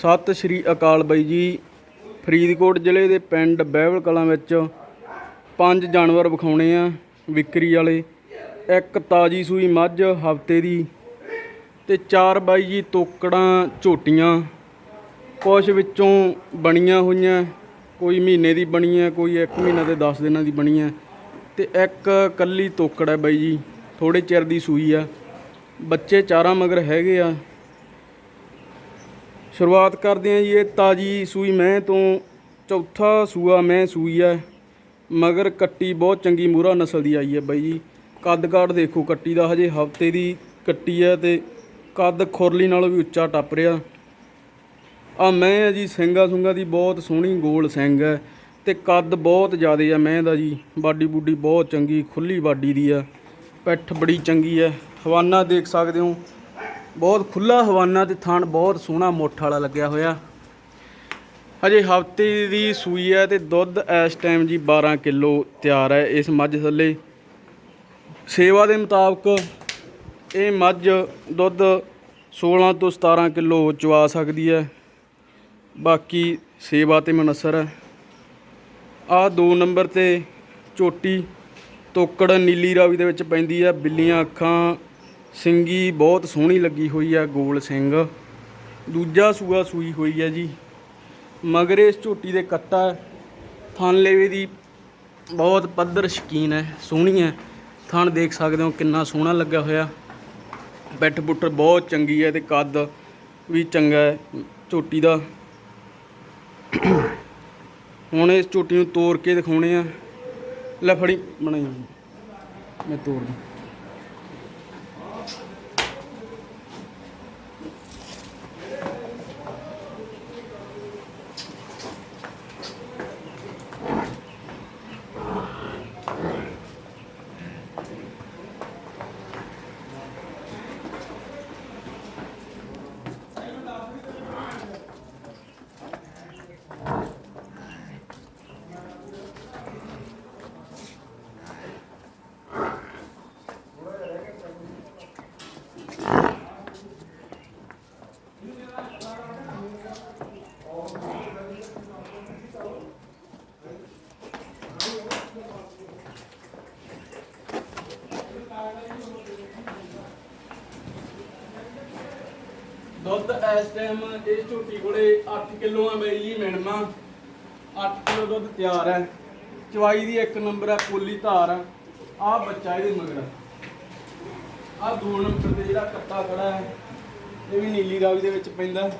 ਸਤਿ ਸ਼੍ਰੀ ਅਕਾਲ ਬਾਈ ਜੀ। ਫਰੀਦਕੋਟ ਜ਼ਿਲ੍ਹੇ ਦੇ ਪਿੰਡ ਬਹਿਵਲ ਕਲਾਂ ਵਿੱਚ ਪੰਜ ਜਾਨਵਰ ਵਿਖਾਉਣੇ ਆ ਵਿਕਰੀ ਵਾਲੇ। ਇੱਕ ਤਾਜੀ ਸੂਈ ਮੱਝ ਹਫ਼ਤੇ ਦੀ ਤੇ ਚਾਰ ਬਾਈ ਜੀ ਤੋਕੜਾਂ ਝੋਟੀਆਂ। ਕੁਛ ਵਿੱਚੋਂ ਬਣੀਆਂ ਹੋਈਆਂ, ਕੋਈ ਮਹੀਨੇ ਦੀ ਬਣੀ ਹੈ ਕੋਈ 1 ਮਹੀਨਾ ਤੇ 10 ਦਿਨਾਂ ਦੀ ਬਣੀ ਹੈ ਤੇ ਇੱਕ ਕੱਲੀ ਤੋਕੜ ਹੈ ਬਾਈ ਜੀ ਥੋੜੇ ਚਿਰ ਦੀ ਸੂਈ ਆ। ਬੱਚੇ ਚਾਰਾਂ ਮਗਰ ਹੈਗੇ ਆ। ਸ਼ੁਰੂਆਤ ਕਰਦੇ ਹਾਂ ਜੀ, ਇਹ ਤਾਜੀ ਸੂਈ ਮੈਂ ਤੋਂ, ਚੌਥਾ ਸੂਆ ਮੈਂ ਸੂਈ ਹੈ। ਮਗਰ ਕੱਟੀ ਬਹੁਤ ਚੰਗੀ ਮੂਰਾ ਨਸਲ ਦੀ ਆਈ ਹੈ ਬਾਈ ਜੀ। ਕੱਦ ਕਾਠ ਦੇਖੋ, ਕੱਟੀ ਦਾ ਹਜੇ ਹਫ਼ਤੇ ਦੀ ਕੱਟੀ ਹੈ ਤੇ ਕੱਦ ਖੁਰਲੀ ਨਾਲੋਂ ਵੀ ਉੱਚਾ ਟੱਪ ਰਿਹਾ। ਆ ਮੈਂ ਹੈ ਜੀ ਸਿੰਘਾ ਸੁੰਗਾ ਦੀ ਬਹੁਤ ਸੋਹਣੀ ਗੋਲ ਸਿੰਘ ਹੈ ਤੇ ਕੱਦ ਬਹੁਤ ਜ਼ਿਆਦਾ ਆ ਮੈਂ ਦਾ ਜੀ। ਬਾਡੀ ਬੂਡੀ ਬਹੁਤ ਚੰਗੀ, ਖੁੱਲੀ ਬਾਡੀ ਦੀ ਆ। ਪਿੱਠ ਬੜੀ ਚੰਗੀ ਹੈ। ਹਵਾਨਾ ਦੇਖ ਸਕਦੇ ਹੋ ਬਹੁਤ ਖੁੱਲਾ ਹਵਾਨਾ ਤੇ ਥਣ ਬਹੁਤ ਸੋਹਣਾ ਮੋਠ ਵਾਲਾ ਲੱਗਿਆ ਹੋਇਆ। ਹਜੇ ਹਫ਼ਤੇ ਦੀ ਸੂਈ ਹੈ ਤੇ ਦੁੱਧ ਇਸ ਟਾਈਮ ਜੀ 12 ਕਿਲੋ ਤਿਆਰ ਹੈ ਇਸ ਮੱਝ ਥੱਲੇ। ਸੇਵਾ ਦੇ ਮੁਤਾਬਕ ਇਹ ਮੱਝ ਦੁੱਧ 16 ਤੋਂ 17 ਕਿਲੋ ਚਵਾ ਸਕਦੀ ਹੈ। ਬਾਕੀ ਸੇਵਾ ਤੇ ਮਨਸਰ ਹੈ। ਆ ਦੋ ਨੰਬਰ ਤੇ ਚੋਟੀ ਤੋਕੜ ਨੀਲੀ ਰਾਵੀ ਦੇ ਵਿੱਚ ਪੈਂਦੀ ਹੈ, ਬਿੱਲੀਆਂ, ਅੱਖਾਂ ਸਿੰਗੀ ਬਹੁਤ ਸੋਹਣੀ ਲੱਗੀ ਹੋਈ ਆ ਗੋਲ ਸਿੰਘ ਦੂਜਾ ਸੂਆ ਸੂਈ ਹੋਈ ਆ ਜੀ। ਮਗਰ ਇਸ ਝੋਟੀ ਦੇ ਕੱਟਾ ਥਣ ਲੇਵੇ ਦੀ ਬਹੁਤ ਪੱਧਰ ਸ਼ਕੀਨ ਹੈ, ਸੋਹਣੀ ਹੈ। ਥਣ ਦੇਖ ਸਕਦੇ ਹੋ ਕਿੰਨਾ ਸੋਹਣਾ ਲੱਗਾ ਹੋਇਆ। ਬੈਠ ਬੁੱਟਰ ਬਹੁਤ ਚੰਗੀ ਹੈ ਤੇ ਕੱਦ ਵੀ ਚੰਗਾ ਹੈ ਝੋਟੀ ਦਾ। ਹੁਣ ਇਸ ਝੋਟੀ ਨੂੰ ਤੋੜ ਕੇ ਦਿਖਾਉਣੇ ਆ। ਲੈ ਫੜੀ, ਬਣਾਈ ਮੈਂ ਤੋੜ ਦੂੰ। ਦੁੱਧ ਇਸ ਟਾਈਮ ਇਸ ਝੋਟੀ ਕੋਲੇ 8 ਕਿਲੋ ਆ ਮੇਰੀ ਜੀ, ਮਿਣਮਾ। 8 ਕਿਲੋ ਦੁੱਧ ਤਿਆਰ ਹੈ। ਚਵਾਈ ਦੀ ਇੱਕ ਨੰਬਰ ਹੈ ਪੋਲੀ ਧਾਰ ਆ। ਬੱਚਾ ਇਹਦੇ ਮਗਰ ਆ। ਦੋ ਨੰਬਰ ਤੇ ਜਿਹੜਾ ਕੱਟਾ ਖੜਾ ਹੈ, ਇਹ ਵੀ ਨੀਲੀ ਰਾਵੀ ਦੇ ਵਿੱਚ ਪੈਂਦਾ।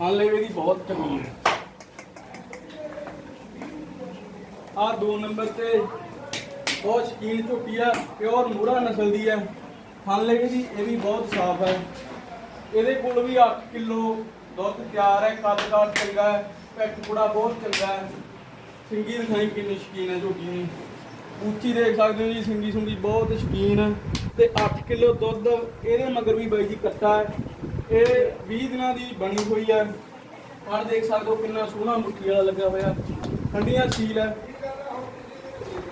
ਹਾਂ ਲੈਵੇ ਦੀ ਬਹੁਤ ਚੰਗੀ ਹੈ। ਆ ਦੋ ਨੰਬਰ ਤੇ ਬਹੁਤ ਸ਼ਕੀਨ ਝੋਟੀ ਆ, ਪਿਓਰ ਮੂਰਾ ਨਸਲ ਦੀ ਹੈ ਲੈ ਕੇ ਜੀ, ਇਹ ਵੀ ਬਹੁਤ ਸਾਫ਼ ਹੈ ਇਹਦੇ ਕੋਲ ਵੀ 8 ਕਿਲੋ ਦੁੱਧ ਤਿਆਰ ਹੈ ਕੱਦ ਕਾਠ ਚੰਗਾ ਹੈ ਪੈਟ ਕੁੜਾ ਬਹੁਤ ਚੰਗਾ ਹੈ ਸਿੰਗੀ ਦਿਖਾਈ ਕਿੰਨੀ ਸ਼ਕੀਨ ਹੈ ਝੋਟੀ ਨੂੰ ਉੱਚੀ ਦੇਖ ਸਕਦੇ ਹੋ ਜੀ, ਸਿੰਗੀ ਸੁੰਗੀ ਬਹੁਤ ਸ਼ਕੀਨ ਹੈ ਤੇ 8 ਕਿਲੋ ਦੁੱਧ, ਇਹਦੇ ਮਗਰ ਵੀ ਬਾਈ ਜੀ ਕੱਟਾ ਹੈ ਇਹ 20 ਦਿਨਾਂ ਦੀ ਬਣੀ ਹੋਈ ਹੈ ਪਰ ਦੇਖ ਸਕਦੇ ਹੋ ਕਿੰਨਾ ਸੋਹਣਾ ਮੁੱਠੀ ਵਾਲਾ ਲੱਗਾ ਹੋਇਆ। ਠੰਡੀਆਂ ਸੀਲ ਹੈ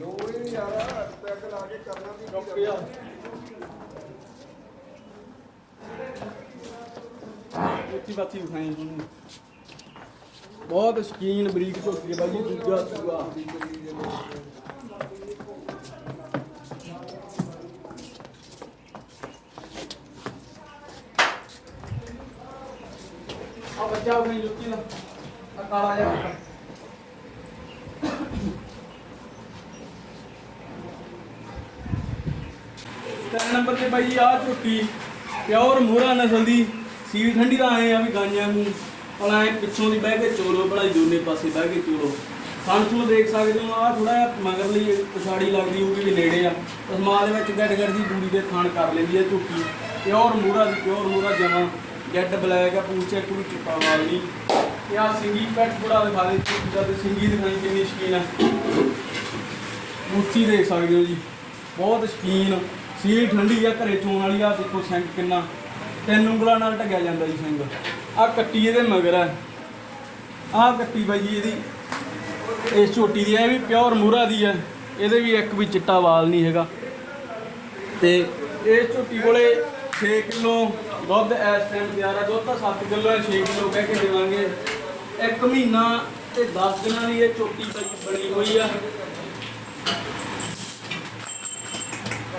ਲੋੜ ਹੀ ਨਹੀਂ ਯਾਰ ਪੈਗ ਲਾ ਕੇ ਕਰਨਾ ਵੀ ਕੀ ਰੁਪਿਆ ਉੱਚੀ ਬਾਤੀ ਵਿਖਾਈ ਤੁਹਾਨੂੰ ਬਹੁਤ ਸ਼ਕੀਨ ਬਰੀਕ ਝੋਟੀ ਹੈ ਬਾਈ ਦੂਜਾ ਸੂਆ। ਆ ਬੱਚਾ ਆਪਣੀ ਜੁੱਤੀ ਦਾ ਕਾਲਾ ਜਿਹਾ। ਤਿੰਨ ਨੰਬਰ ਤੇ ਬਾਈ ਆ ਝੋਟੀ ਪਿਓਰ ਮੋਹਰਾ ਨਸਲ ਦੀ ਸੀਲ ਠੰਡੀ ਦਾ ਆਏ ਆ ਵੀ ਗਾਈਆਂ ਨੂੰ ਭਲਾ ਐ ਪਿੱਛੋਂ ਦੀ ਬਹਿ ਕੇ ਚੋਲੋ, ਭਲਾ ਦੋਨੇ ਪਾਸੇ ਬਹਿ ਕੇ ਚੋਲੋ। ਥਣ ਥਣ ਦੇਖ ਸਕਦੇ ਹੋ ਆ ਥੋੜਾ ਜਿਹਾ ਮਗਰ ਲਈ ਪਛਾੜੀ ਲੱਗਦੀ ਹੋਊਗੀ ਵੀ ਨੇੜੇ ਆ। ਉਸ ਮਾਂ ਦੇ ਵਿੱਚ ਗੱਡ ਗੱਡ ਦੀ ਦੂਰੀ ਦੇ ਥਾਣ ਕਰ ਲੈਂਦੀ ਹੈ ਝੋਟੀ। ਪਿਓਰ ਮੂਰਾ ਦੀ, ਪਿਓਰ ਮੂਰਾ ਜਮਾ। ਜੈਡ ਬਲੈਕ ਆ ਪੂਛ ਚੈੱਕ ਵੀ ਚਿੱਟਾ ਵਾਲ ਨਹੀਂ ਇਹ ਆ ਸਿੰਗੀ ਪੈਟ ਬੜਾ ਦਿਖਾ ਦੇ ਜਦ ਸਿੰਗੀ ਦਿਖਾਈ ਕਿੰਨੀ ਸ਼ਕੀਨ ਆ। ਮੁੱਠੀ ਦੇਖ ਸਕਦੇ ਹੋ ਜੀ, ਬਹੁਤ ਸ਼ਕੀਨ। ਸੀਲ ਠੰਡੀ ਆ, ਘਰੇ ਚੋਣ ਵਾਲੀ ਆ, ਦੇਖੋ ਸਿੰਘ ਕਿੰਨਾ। ਤਿੰਨ ਉਂਗਲਾਂ ਨਾਲ ਢੱਗਿਆ ਜਾਂਦਾ ਜੀ ਸਿੰਘ। ਆ ਕੱਟੀ ਇਹਦੇ ਮਗਰ ਆ। ਆਹ ਕੱਟੀ ਬਾਈ ਜੀ ਇਹਦੀ। ਇਸ ਝੋਟੀ ਦੀ ਇਹ ਵੀ ਪਿਓਰ ਮੂਰਾ ਦੀ ਹੈ ਇਹਦੇ ਵੀ ਇੱਕ ਵੀ ਚਿੱਟਾ ਵਾਲ ਨਹੀਂ ਹੈਗਾ। ਤੇ ਇਸ ਝੋਟੀ ਕੋਲੇ 6 ਕਿਲੋ ਦੁੱਧ ਇਸ ਟਾਈਮ ਤਿਆਰ ਆ। ਦੁੱਧ ਤਾਂ 7 ਕਿਲੋ ਹੈ 6 ਕਿਲੋ ਕਹਿ ਕੇ ਦੇਵਾਂਗੇ। ਇੱਕ ਮਹੀਨਾ ਤੇ 10 ਦਿਨਾਂ ਦੀ ਇਹ ਝੋਟੀ ਬਣੀ ਹੋਈ ਆ।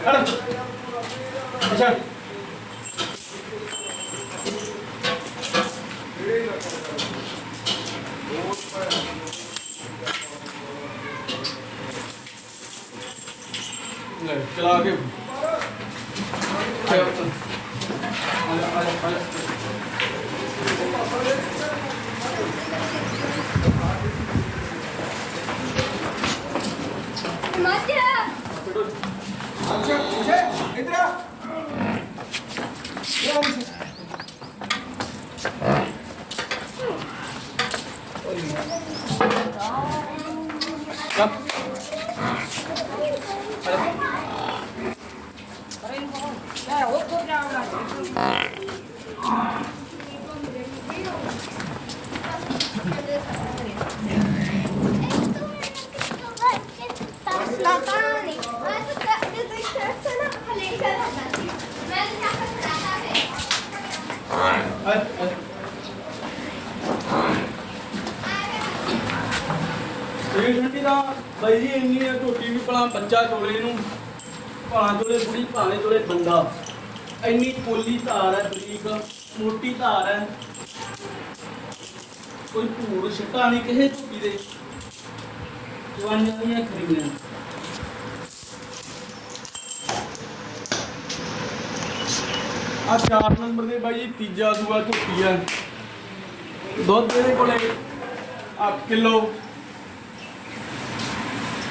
ਅੱਛਾ ਚਲਾ ਕੇ ਚੱਲ ਚੱਲ ਆ ਜਾ ਆ ਜਾ ਆ ਜਾ Mother! ਛੱਡੋ। ਅੱਛਾ ਪੁੱਛੇ ਇਧਰ ਆ ਇਹ ਆ ਜੀ ਚੱਲ ਆ ਇਹ ਠੰਡੀ ਦਾ ਬਾਈ ਜੀ ਇੰਨੀ ਆ, ਝੋਟੀ ਵੀ ਭਲਾ ਬੱਚਾ ਚੋਲੇ ਨੂੰ ਭਾਂ ਚੋਲੇ ਬੁੜੀ ਭਾਣੇ ਚੋਲੇ ਬੰਦਾ। ਇੰਨੀ ਪੋਲੀ ਧਾਰ ਹੈ ਬਰੀਕ ਮੋਟੀ ਧਾਰ ਹੈ। ਕੋਈ ਭੂਰ ਛਿੱਟਾ ਨਹੀਂ ਕਿਸੇ ਝੋਟੀ ਦੇ। ਜਵਾਨੀਆਂ ਦੀਆਂ ਖਰੀਆਂ ਆ ਚਾਰ ਨੰਬਰ ਦੇ ਬਾਈ ਜੀ, ਤੀਜਾ ਦੂਆ ਝੋਟੀ ਹੈ। ਦੁੱਧ ਇਹਦੇ ਕੋਲੇ 8 ਕਿਲੋ।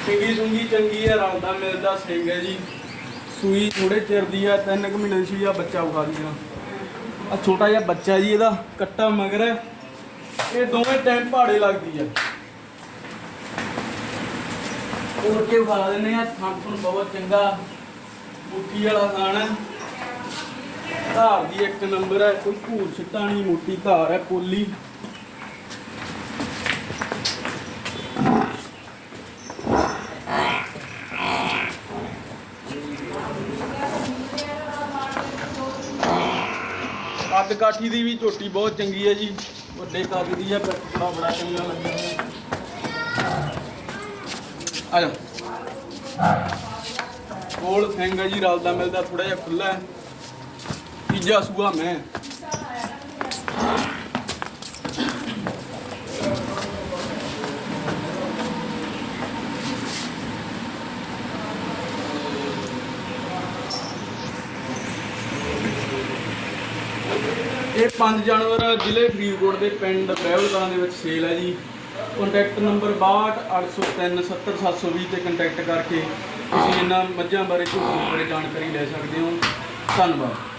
ਚੰਗੀ ਸੁੰਗੀ ਚੰਗੀ ਹੈ ਰਲਦਾ ਮਿਲਦਾ ਸਿੰਘ ਹੈ ਜੀ। ਸੂਈ ਥੋੜੇ ਚਿਰ ਦੀ ਆ, ਤਿੰਨ ਕੁ ਮਹੀਨੇ ਦੀ ਸੂਈ ਆ, ਬੱਚਾ ਉਗਾ ਦੀ ਆ। ਛੋਟਾ ਜਿਹਾ ਬੱਚਾ ਜੀ, ਇਹਦਾ ਕੱਟਾ ਮਗਰ ਹੈ। ਇਹ ਦੋਵੇਂ ਟਾਈਮ ਪਹਾੜੇ ਲੱਗਦੀ ਆ। ਹੋਰ ਕੇ ਉਗਾ ਦਿੰਦੇ ਆ ਥਾਂ ਥੁਣ ਬਹੁਤ ਚੰਗਾ। ਮੁੱਠੀ ਵਾਲਾ ਥਾਣ ਹੈ। ਧਾਰ ਦੀ ਇੱਕ ਨੰਬਰ ਹੈ, ਕੋਈ ਭੂਰ ਛਿੱਟਾ ਨਹੀਂ, ਮੋਟੀ ਧਾਰ ਹੈ, ਪੋਲੀ। ਕੱਦ ਕਾਠੀ ਦੀ ਵੀ ਝੋਟੀ ਬਹੁਤ ਚੰਗੀ ਹੈ ਜੀ। ਵੱਡੇ ਕੱਦ ਦੀ ਹੈ, ਬੜਾ ਬੜਾ ਚੰਗਾ ਲੱਗਦਾ ਆ ਜਾ। ਕੋਲ ਸਿੰਘ ਜੀ ਰਲਦਾ ਮਿਲਦਾ ਥੋੜਾ ਜਿਹਾ ਖੁੱਲਾ ਹੈ। ਤੀਜਾ ਸੂਆ ਮੈਂ। ਇਹ ਪੰਜ ਜਾਨਵਰ ਜ਼ਿਲ੍ਹੇ ਫਰੀਦਕੋਟ ਦੇ ਪਿੰਡ ਬਹਿਬਲ ਕਲਾਂ ਦੇ ਵਿੱਚ ਸੇਲ ਹੈ ਜੀ। ਕੰਟੈਕਟ ਨੰਬਰ 6280370720 ਤੇ ਕੰਟੈਕਟ ਕਰਕੇ ਤੁਸੀਂ ਇਹਨਾਂ ਮੱਝਾਂ ਬਾਰੇ ਝੋਟੀਆਂ ਬਾਰੇ ਜਾਣਕਾਰੀ ਲੈ ਸਕਦੇ ਹੋ। ਧੰਨਵਾਦ।